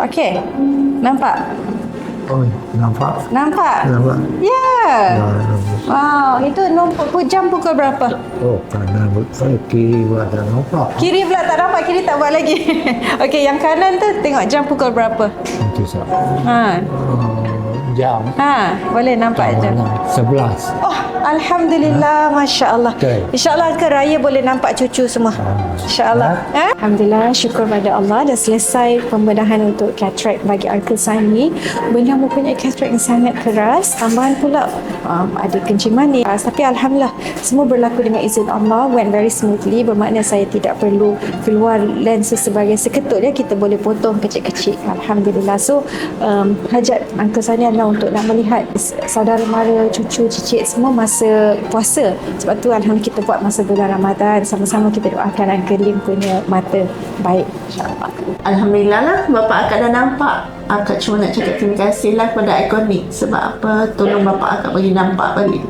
Okey. Nampak? Oh, nampak? Nampak? Nampak? Ya. Ya, Wow, itu nombor jam pukul berapa? Oh, kanan betul kiri buat dah nampak. Kiri pula tak nampak, kiri tak buat lagi. Okey, yang kanan tu tengok jam pukul berapa? Nanti sah. Ha. Oh, jam. Ha, boleh nampak jam. Mana? Sebelas. Oh, Alhamdulillah, Masya Allah. Betul. InsyaAllah ke raya boleh nampak cucu semua. InsyaAllah. Eh? Alhamdulillah, syukur pada Allah dah selesai pembedahan untuk cataract bagi Uncle Sani. Beliau mempunyai cataract yang sangat keras. Tambahan pula um, ada kencing manis. Uh, tapi Alhamdulillah, semua berlaku dengan izin Allah. Went very smoothly. Bermakna saya tidak perlu keluar lensa sebagai seketut ya. Kita boleh potong kecil-kecil. Alhamdulillah. So, um, hajat Uncle Sani adalah untuk nak melihat saudara mara, cucu, cicit semua masa puasa. Sebab tu Alhamdulillah kita buat masa bulan Ramadan. Sama-sama kita doakan Lim punya mata baik. InsyaAllah. Alhamdulillah lah Bapak Akak dah nampak Akak cuma nak cakap terima kasih lah kepada Iconic Sebab apa Tolong Bapak Akak bagi nampak balik